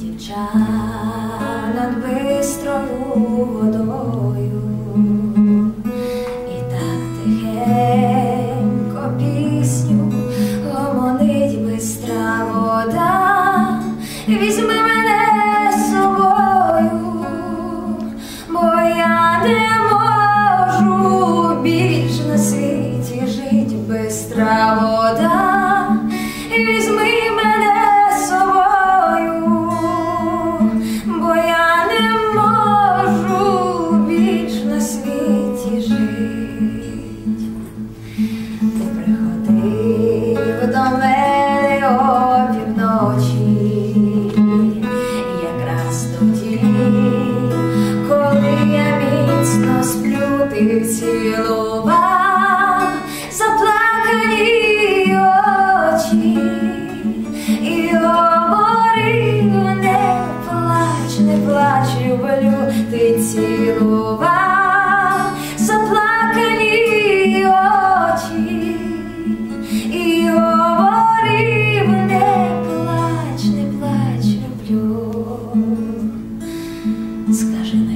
дівча над бистрою водою, і так тихенько пісню гомонить бистра вода, візьми мене з собою, бо я не. цілував заплакані очі і не плач, не плач, люблю, ти цілував.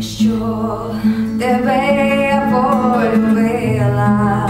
що тебе я полюбила.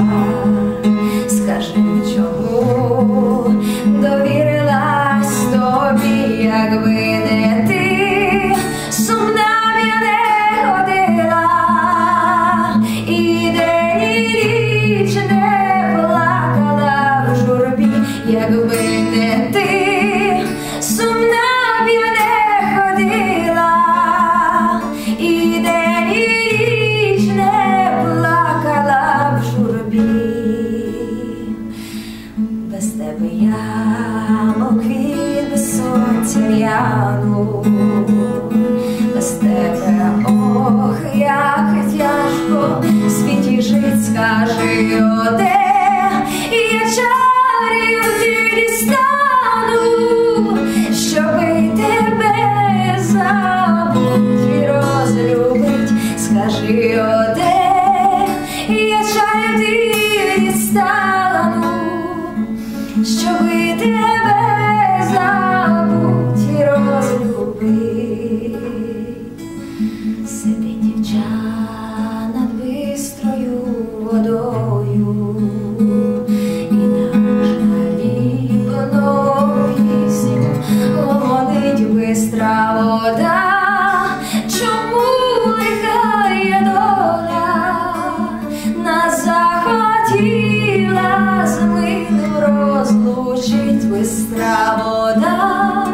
гляну, без тебе ох, як тяжко світі жить, скажи оде. Скажи, оде, я чарівний відстань. Течить бистра вода,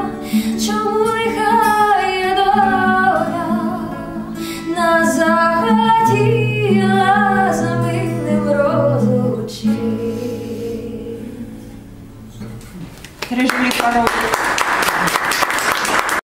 чому лихає дорога на захотіла забитним розлучить. Режим.